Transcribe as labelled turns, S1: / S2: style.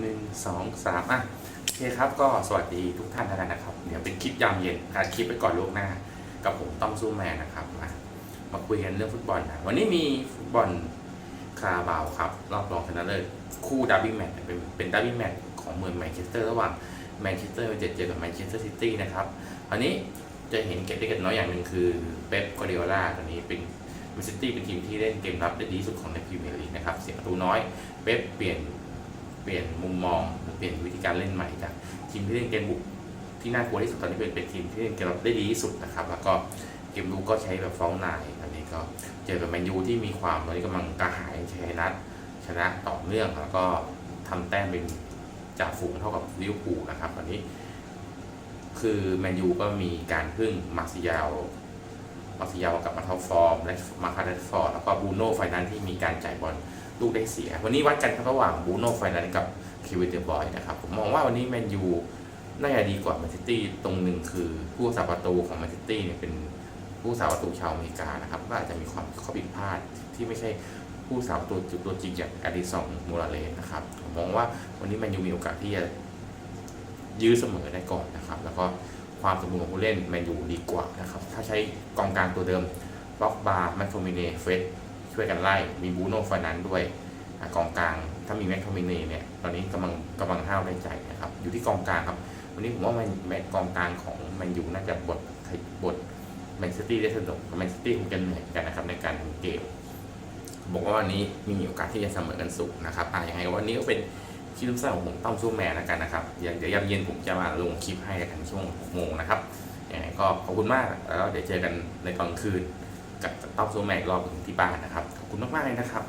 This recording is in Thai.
S1: หนึ่งสองสามอะโอเคครับก็สวัสดีทุกท่านแล้วกันนะครับ เดี๋ยวเป็นคลิปยามเย็นอัดคลิปไปก่อนล่วงหน้า กับผมต้อมซูแมนนะครับมามาคุยกันเรื่องฟุตบอลนะวันนี้มีฟุตบอลคาราบาวครับ รอบรองชนะเลิศคู่ดับบิ g แมตช์เป็นเป็นดับบิ g แมตช์ของเมืองแมนเชสเตอร์ระหว่างแมนเชสเตอร์ยูไนเต็ดเจอกับแมนเชสเตอร์ซิตี้นะครับอันนี้จะเห็นเก็บได้กันน้อยอย่างหนึ่งคือเป๊ปกวาร์ดิโอลาตอนนี้เป็นแมนซิตี้เป็นทีมที่เล่นเกมรับได้ดีสุดของในพรีเมียร์ลีกนะครับเสียประตูน้อย เป๊ปเปลี่ยน เปลี่ยนมุมมองเปลี่ยนวิธีการเล่นใหม่จากทีมที่เล่นเกมบุกที่น่ากลัวที่สุดตอนนี้เป็นเป็นทีมที่เล่นเกมรับได้ดีที่สุดนะครับแล้วก็เกมลุกก็ใช้แบบฟ้องนายตอนนี้ก็เจอกับแมนยูที่มีความตอนนี้กำลังกระหายชัยนัดชนะต่อเนื่องแล้วก็ทำแต้มเป็นจ่าฝูงเท่ากับลิเวอร์พูลนะครับตอนนี้ คือแมนยูก็มีการพึ่งมาร์ซิยาล มาร์ซิยาลกลับมาท็อปฟอร์มและมาคาร์เดฟอร์ดแล้วก็บูโน่ไฟนั้นที่มีการจ่ายบอลลูกได้เสีย วันนี้วัดกันครับระหว่างบูโน่ไฟนั้นกับคิวินเดบอยนะครับผมมองว่าวันนี้แมนยูน่าจะดีกว่าแมนซิตี้ตรงหนึ่งคือผู้สาประตูของแมนซิตี้เนี่ยเป็นผู้สาประตูชาวอเมริกานะครับก็อาจจะมีความข้อผิดพลาดที่ไม่ใช่ผู้สาประตูจุดตัวจริงอย่างอดิซองมูราเลสนะครับผมมองว่าวันนี้แมนยูมีโอกาสที่จะยื้อเสมอได้ก่อนนะครับ แล้วก็ ความสมบูรณ์ของผู้เล่นแมนยูดีกว่านะครับ ถ้าใช้กองกลางตัวเดิมบ็อกบาร์แมคโทมิเนเฟสช่วยกันไล่ มีบูโน่ฟานันด้วยกองกลาง ถ้ามีแมคโทมิเนเนี่ย ตอนนี้กำลังกำลังห้าวได้ใจนะครับ อยู่ที่กองกลางครับ วันนี้ผมว่าแมนกองกลางของแมนยูน่าจะบทบทแมนซิตี้ได้สนุกแมนซิตี้คงจะเหนื่อยเมือนกันนะครับในการทำเกม บอกว่าวันนี้มีโอกาสที่จะเสมอกันสูงนะครับอะยังไงวันนี้ก็เป็น คลิปสั้นของผมต้อมซูแมนแล้วกันนะครับเดี๋ยวเดี๋ยวยามเย็นผมจะมาลงคลิปให้กันช่วง6โมงนะครับยังไงก็ขอบคุณมากแล้วเดี๋ยวเจอกันในตอนคืน กับต้อมซูแมนอีกรอบหนึ่งที่บ้านนะครับขอบคุณมากๆเลยนะครับ